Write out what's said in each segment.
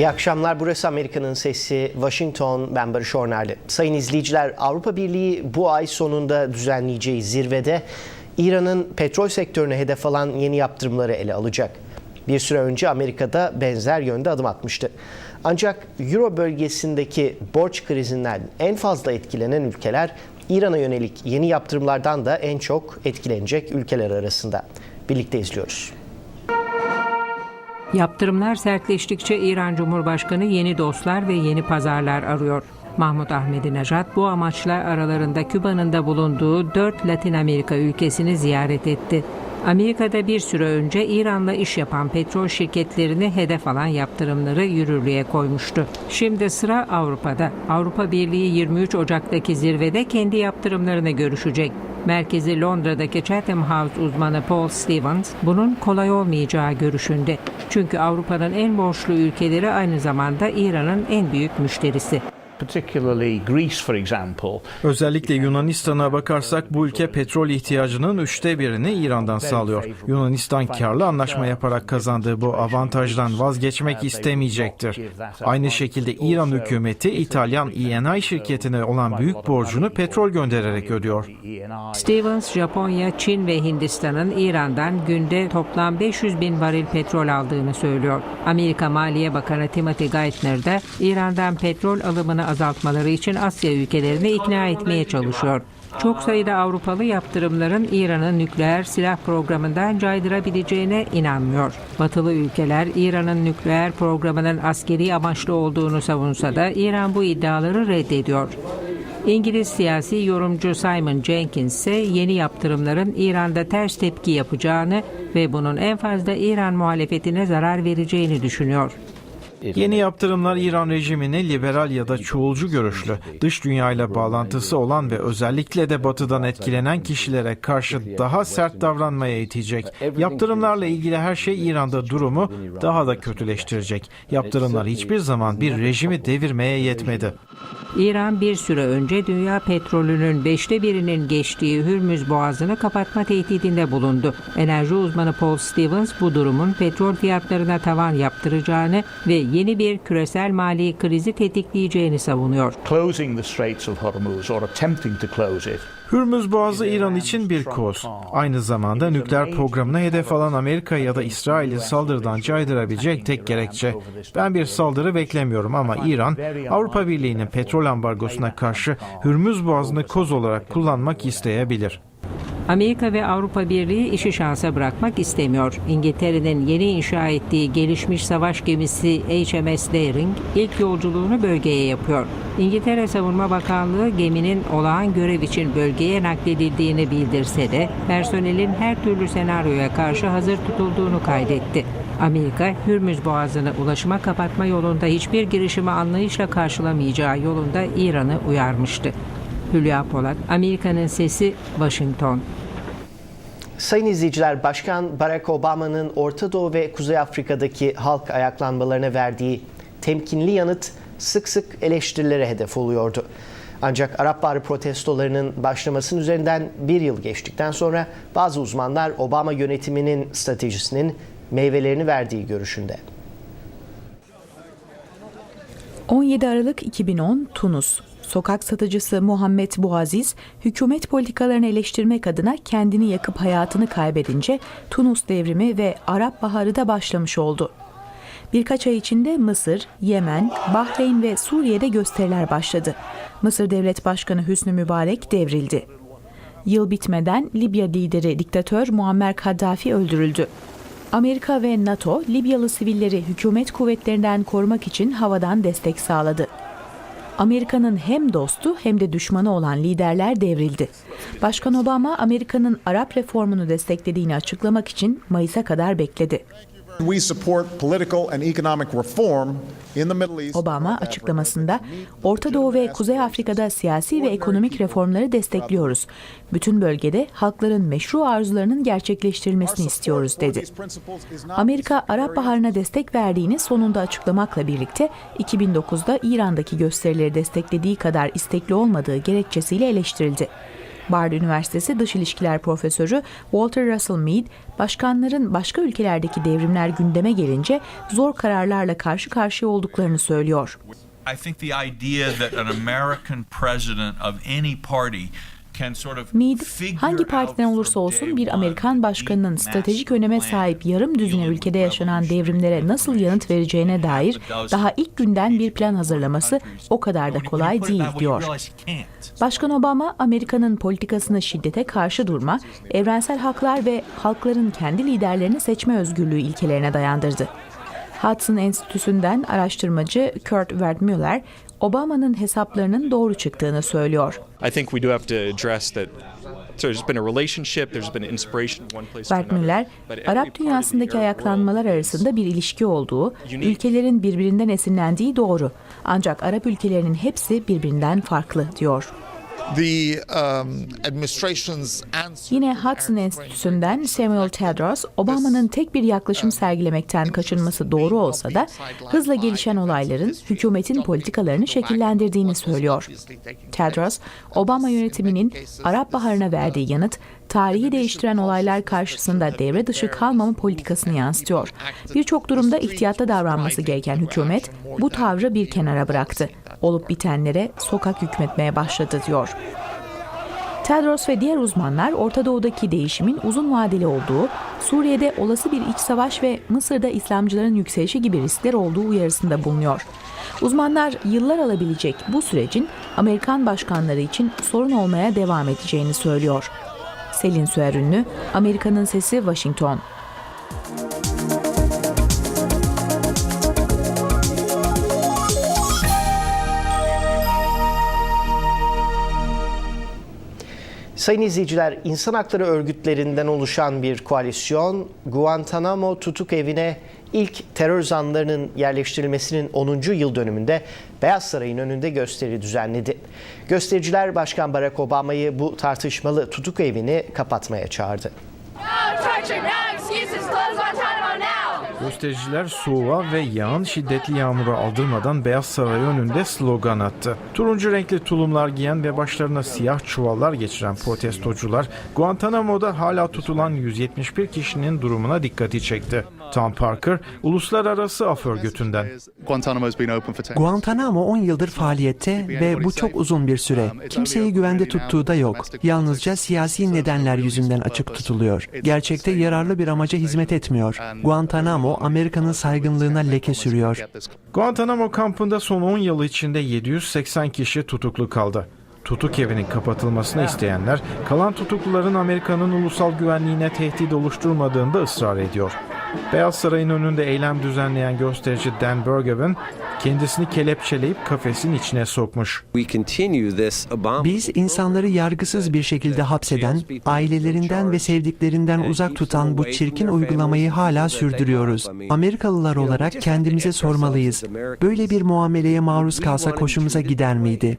İyi akşamlar. Burası Amerika'nın Sesi. Washington. Ben Barış Ornerli. Sayın izleyiciler, Avrupa Birliği bu ay sonunda düzenleyeceği zirvede İran'ın petrol sektörüne hedef alan yeni yaptırımları ele alacak. Bir süre önce Amerika'da benzer yönde adım atmıştı. Ancak Euro bölgesindeki borç krizinden en fazla etkilenen ülkeler İran'a yönelik yeni yaptırımlardan da en çok etkilenecek ülkeler arasında. Birlikte izliyoruz. Yaptırımlar sertleştikçe İran Cumhurbaşkanı yeni dostlar ve yeni pazarlar arıyor. Mahmut Ahmadinejad bu amaçla aralarında Küba'nın da bulunduğu dört Latin Amerika ülkesini ziyaret etti. Amerika'da bir süre önce İran'la iş yapan petrol şirketlerini hedef alan yaptırımları yürürlüğe koymuştu. Şimdi sıra Avrupa'da. Avrupa Birliği 23 Ocak'taki zirvede kendi yaptırımlarını görüşecek. Merkezi Londra'daki Chatham House uzmanı Paul Stevens bunun kolay olmayacağı görüşünde. Çünkü Avrupa'nın en borçlu ülkeleri aynı zamanda İran'ın en büyük müşterisi. Particularly Greece, for example, Özellikle Yunanistan'a bakarsak bu ülke petrol ihtiyacının üçte birini İran'dan sağlıyor. Yunanistan karlı anlaşma yaparak kazandığı bu avantajdan vazgeçmek istemeyecektir. Aynı şekilde İran hükümeti İtalyan ENI şirketine olan büyük borcunu petrol göndererek ödüyor. Stevens, Japonya, Çin ve Hindistan'ın İran'dan günde toplam 500 bin varil petrol aldığını söylüyor. Amerika Maliye Bakanı Timothy Geithner de İran'dan petrol alımını azaltmaları için Asya ülkelerini ikna etmeye çalışıyor. Çok sayıda Avrupalı yaptırımların İran'ın nükleer silah programından caydırabileceğine inanmıyor. Batılı ülkeler İran'ın nükleer programının askeri amaçlı olduğunu savunsa da İran bu iddiaları reddediyor. İngiliz siyasi yorumcu Simon Jenkins ise yeni yaptırımların İran'da ters tepki yapacağını ve bunun en fazla İran muhalefetine zarar vereceğini düşünüyor. Yeni yaptırımlar İran rejimini liberal ya da çoğulcu görüşlü, dış dünyayla bağlantısı olan ve özellikle de batıdan etkilenen kişilere karşı daha sert davranmaya itecek. Yaptırımlarla ilgili her şey İran'da durumu daha da kötüleştirecek. Yaptırımlar hiçbir zaman bir rejimi devirmeye yetmedi. İran bir süre önce dünya petrolünün beşte birinin geçtiği Hürmüz Boğazı'nı kapatma tehdidinde bulundu. Enerji uzmanı Paul Stevens bu durumun petrol fiyatlarına tavan yaptıracağını ve yeni bir küresel mali krizi tetikleyeceğini savunuyor. closing the Straits of Hormuz or attempting to close it Hürmüz Boğazı İran için bir koz. Aynı zamanda nükleer programına hedef alan Amerika ya da İsrail'i saldırıdan caydırabilecek tek gerekçe. Ben bir saldırı beklemiyorum ama İran, Avrupa Birliği'nin petrol ambargosuna karşı Hürmüz Boğazı'nı koz olarak kullanmak isteyebilir. Amerika ve Avrupa Birliği işi şansa bırakmak istemiyor. İngiltere'nin yeni inşa ettiği gelişmiş savaş gemisi HMS Daring ilk yolculuğunu bölgeye yapıyor. İngiltere Savunma Bakanlığı geminin olağan görev için bölgeye nakledildiğini bildirse de personelin her türlü senaryoya karşı hazır tutulduğunu kaydetti. Amerika, Hürmüz Boğazı'nı ulaşıma kapatma yolunda hiçbir girişimi anlayışla karşılamayacağı yolunda İran'ı uyarmıştı. Hülya Polat, Amerika'nın Sesi, Washington. Sayın izleyiciler, Başkan Barack Obama'nın Orta Doğu ve Kuzey Afrika'daki halk ayaklanmalarına verdiği temkinli yanıt sık sık eleştirilere hedef oluyordu. Ancak Arap Baharı protestolarının başlamasının üzerinden bir yıl geçtikten sonra bazı uzmanlar Obama yönetiminin stratejisinin meyvelerini verdiği görüşünde. 17 Aralık 2010 Tunus. Sokak satıcısı Muhammed Bouaziz, hükümet politikalarını eleştirmek adına kendini yakıp hayatını kaybedince Tunus devrimi ve Arap Baharı da başlamış oldu. Birkaç ay içinde Mısır, Yemen, Bahreyn ve Suriye'de gösteriler başladı. Mısır Devlet Başkanı Hüsnü Mübarek devrildi. Yıl bitmeden Libya lideri diktatör Muammer Kaddafi öldürüldü. Amerika ve NATO Libyalı sivilleri hükümet kuvvetlerinden korumak için havadan destek sağladı. Amerika'nın hem dostu hem de düşmanı olan liderler devrildi. Başkan Obama Amerika'nın Arap reformunu desteklediğini açıklamak için Mayıs'a kadar bekledi. We support political and economic reform in the Middle East. Obama açıklamasında Orta Doğu ve Kuzey Afrika'da siyasi ve ekonomik reformları destekliyoruz. Bütün bölgede halkların meşru arzularının gerçekleştirilmesini istiyoruz dedi. Amerika Arap Baharı'na destek verdiğini sonunda açıklamakla birlikte 2009'da İran'daki gösterileri desteklediği kadar istekli olmadığı gerekçesiyle eleştirildi. Bard Üniversitesi Dış İlişkiler Profesörü Walter Russell Mead, başkanların başka ülkelerdeki devrimler gündeme gelince zor kararlarla karşı karşıya olduklarını söylüyor. I think the idea that an American president of any party Mead, hangi partiden olursa olsun bir Amerikan başkanının stratejik öneme sahip yarım düzine ülkede yaşanan devrimlere nasıl yanıt vereceğine dair daha ilk günden bir plan hazırlaması o kadar da kolay değil diyor. Başkan Obama, Amerika'nın politikasına şiddete karşı durma, evrensel haklar ve halkların kendi liderlerini seçme özgürlüğü ilkelerine dayandırdı. Hudson Enstitüsü'nden araştırmacı Kurt Werdmüller, Obama'nın hesaplarının doğru çıktığını söylüyor. I think we do have to address that there's been a relationship, there's been an inspiration from one place to Bert another. Müller, but every part Arap dünyasındaki ayaklanmalar arasında bir ilişki olduğu, ülkelerin birbirinden esinlendiği doğru. Ancak Arap ülkelerinin hepsi birbirinden farklı diyor. The um, administration's answer Yine Hudson Enstitüsü'nden Samuel Tedros, Obama'nın tek bir yaklaşım sergilemekten kaçınması doğru olsa da hızla gelişen olayların hükümetin politikalarını şekillendirdiğini söylüyor. Tedros, Obama yönetiminin Arap Baharı'na verdiği yanıt, tarihi değiştiren olaylar karşısında devre dışı kalmama politikasını yansıtıyor. Birçok durumda ihtiyatlı davranması gereken hükümet bu tavrı bir kenara bıraktı. Olup bitenlere sokak hükmetmeye başladı diyor. Tedros ve diğer uzmanlar Orta Doğu'daki değişimin uzun vadeli olduğu, Suriye'de olası bir iç savaş ve Mısır'da İslamcıların yükselişi gibi riskler olduğu uyarısında bulunuyor. Uzmanlar yıllar alabilecek bu sürecin Amerikan başkanları için sorun olmaya devam edeceğini söylüyor. Selin Süerünlü, Amerika'nın Sesi Washington. Sayın izleyiciler, insan hakları örgütlerinden oluşan bir koalisyon Guantanamo tutuk evine ilk terör zanlarının yerleştirilmesinin 10. yıl dönümünde Beyaz Saray'ın önünde gösteri düzenledi. Göstericiler Başkan Barack Obama'yı bu tartışmalı tutuk evini kapatmaya çağırdı. No torture, no excuses. Close Guantanamo now. Göstericiler soğuğa ve yağan şiddetli yağmura aldırmadan Beyaz Saray önünde slogan attı. Turuncu renkli tulumlar giyen ve başlarına siyah çuvallar geçiren protestocular Guantanamo'da hala tutulan 171 kişinin durumuna dikkati çekti. Tom Parker, Uluslararası Af Örgütü'nden. Guantanamo's been open for 10 Guantanamo 10 yıldır faaliyette ve bu çok uzun bir süre. Kimseyi güvende tuttuğu da yok. Yalnızca siyasi nedenler yüzünden açık tutuluyor. Gerçekte yararlı bir amaca hizmet etmiyor. Guantanamo Amerika'nın saygınlığına leke sürüyor. Guantanamo kampında son 10 yıl içinde 780 kişi tutuklu kaldı. Tutuk evinin kapatılmasını isteyenler, kalan tutukluların Amerika'nın ulusal güvenliğine tehdit oluşturmadığında ısrar ediyor. Beyaz Saray'ın önünde eylem düzenleyen gösterici Dan Bergevin, kendisini kelepçeleyip kafesin içine sokmuş. Biz insanları yargısız bir şekilde hapseden, ailelerinden ve sevdiklerinden uzak tutan bu çirkin uygulamayı hala sürdürüyoruz. Amerikalılar olarak kendimize sormalıyız. Böyle bir muameleye maruz kalsak hoşumuza gider miydi?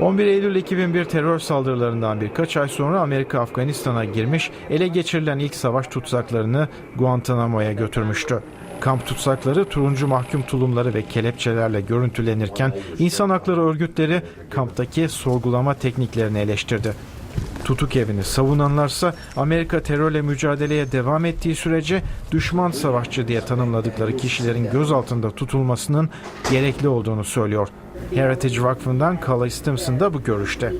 11 Eylül 2001 terör saldırılarından birkaç ay sonra Amerika Afganistan'a girmiş, ele geçirilen ilk savaş tutsaklarını Guantanamo'ya götürmüştü. Kamp tutsakları turuncu mahkum tulumları ve kelepçelerle görüntülenirken insan hakları örgütleri kamptaki sorgulama tekniklerini eleştirdi. Tutuk evini savunanlarsa Amerika terörle mücadeleye devam ettiği sürece düşman savaşçı diye tanımladıkları kişilerin gözaltında tutulmasının gerekli olduğunu söylüyor. Heritage Vakfı'ndan Carla Stimson da bu görüşte.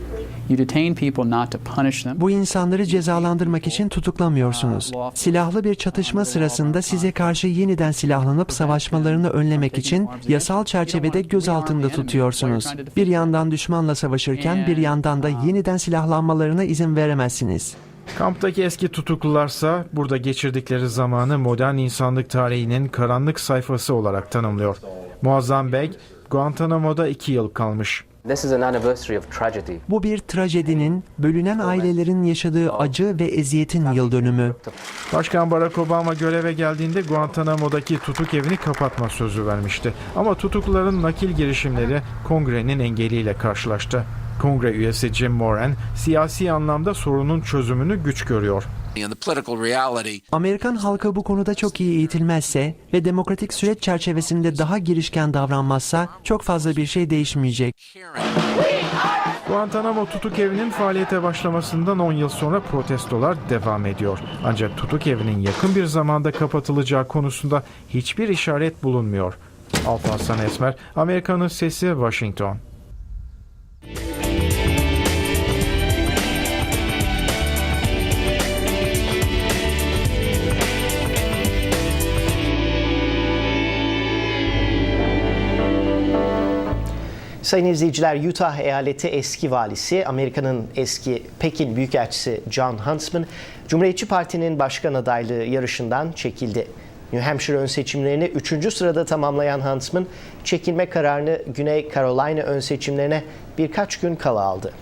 Bu insanları cezalandırmak için tutuklamıyorsunuz. Silahlı bir çatışma sırasında size karşı yeniden silahlanıp savaşmalarını önlemek için yasal çerçevede gözaltında tutuyorsunuz. Bir yandan düşmanla savaşırken bir yandan da yeniden silahlanmalarına izin veremezsiniz. Kamptaki eski tutuklularsa burada geçirdikleri zamanı modern insanlık tarihinin karanlık sayfası olarak tanımlıyor. Muazzam Beg, Guantanamo'da iki yıl kalmış. Bu bir trajedinin, bölünen ailelerin yaşadığı acı ve eziyetin yıl dönümü. Başkan Barack Obama göreve geldiğinde Guantanamo'daki tutuk evini kapatma sözü vermişti. Ama tutukluların nakil girişimleri kongrenin engeliyle karşılaştı. Kongre üyesi Jim Moran siyasi anlamda sorunun çözümünü güç görüyor. Amerikan halkı bu konuda çok iyi eğitilmezse ve demokratik süreç çerçevesinde daha girişken davranmazsa çok fazla bir şey değişmeyecek. Guantanamo tutuk evinin faaliyete başlamasından 10 yıl sonra protestolar devam ediyor. Ancak tutuk evinin yakın bir zamanda kapatılacağı konusunda hiçbir işaret bulunmuyor. Alparslan Esmer, Amerika'nın Sesi, Washington. Sayın izleyiciler, Utah eyaleti eski valisi, Amerika'nın eski Pekin Büyükelçisi John Huntsman, Cumhuriyetçi Parti'nin başkan adaylığı yarışından çekildi. New Hampshire ön seçimlerini 3. sırada tamamlayan Huntsman, çekilme kararını Güney Carolina ön seçimlerine birkaç gün kala aldı.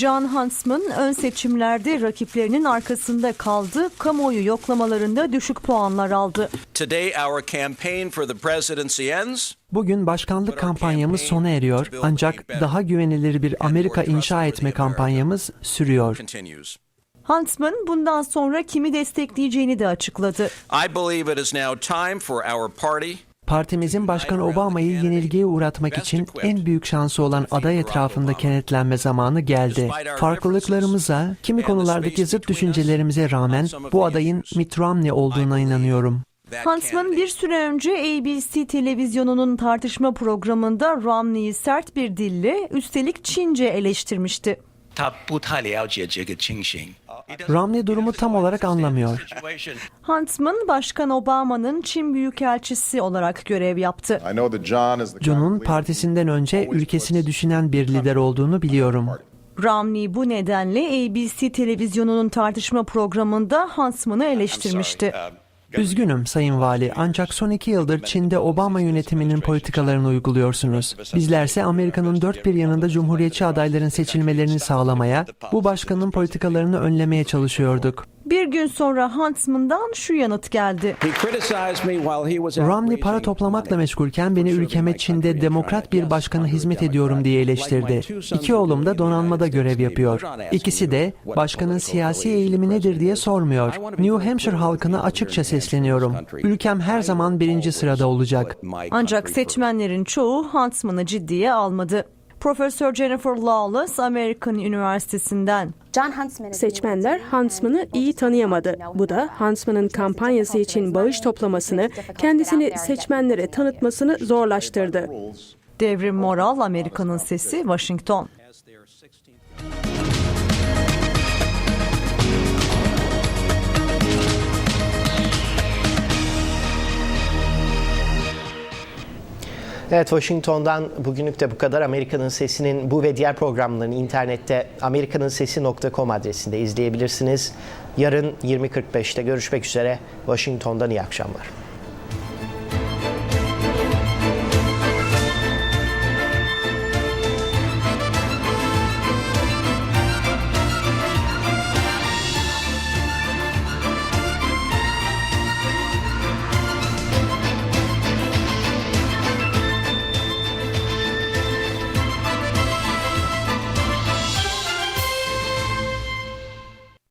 John Huntsman ön seçimlerde rakiplerinin arkasında kaldı. Kamuoyu yoklamalarında düşük puanlar aldı. Today our campaign for the presidency ends. Bugün başkanlık kampanyamız sona eriyor ancak daha güvenilir bir Amerika inşa etme kampanyamız sürüyor. Huntsman bundan sonra kimi destekleyeceğini de açıkladı. I believe it is now time for our party Partimizin Başkan Obama'yı yenilgiye uğratmak için en büyük şansı olan aday etrafında kenetlenme zamanı geldi. Farklılıklarımıza, kimi konulardaki zıt düşüncelerimize rağmen bu adayın Mitt Romney olduğuna inanıyorum. Huntsman bir süre önce ABC televizyonunun tartışma programında Romney'i sert bir dille üstelik Çince eleştirmişti. Romney durumu tam olarak anlamıyor. Huntsman, Başkan Obama'nın Çin Büyükelçisi olarak görev yaptı. John'un partisinden önce ülkesini düşünen bir lider olduğunu biliyorum. Romney bu nedenle ABC televizyonunun tartışma programında Huntsman'ı eleştirmişti. Üzgünüm Sayın Vali ancak son iki yıldır Çin'de Obama yönetiminin politikalarını uyguluyorsunuz. Bizlerse Amerika'nın dört bir yanında cumhuriyetçi adayların seçilmelerini sağlamaya, bu başkanın politikalarını önlemeye çalışıyorduk. Bir gün sonra Huntsman'dan şu yanıt geldi. Romney para toplamakla meşgulken beni ülkeme Çin'de demokrat bir başkana hizmet ediyorum diye eleştirdi. İki oğlum da donanmada görev yapıyor. İkisi de başkanın siyasi eğilimi nedir diye sormuyor. New Hampshire halkına açıkça sesleniyorum. Ülkem her zaman birinci sırada olacak. Ancak seçmenlerin çoğu Huntsman'ı ciddiye almadı. Profesör Jennifer Lawless American Üniversitesi'nden. Seçmenler Huntsman'ı iyi tanıyamadı. Bu da Huntsman'ın kampanyası için bağış toplamasını, kendisini seçmenlere tanıtmasını zorlaştırdı. Devrim Moral, Amerika'nın Sesi, Washington. Evet Washington'dan bugünlük de bu kadar. Amerika'nın Sesi'nin bu ve diğer programlarını internette amerikanansesi.com adresinde izleyebilirsiniz. Yarın 20.45'te görüşmek üzere. Washington'dan iyi akşamlar.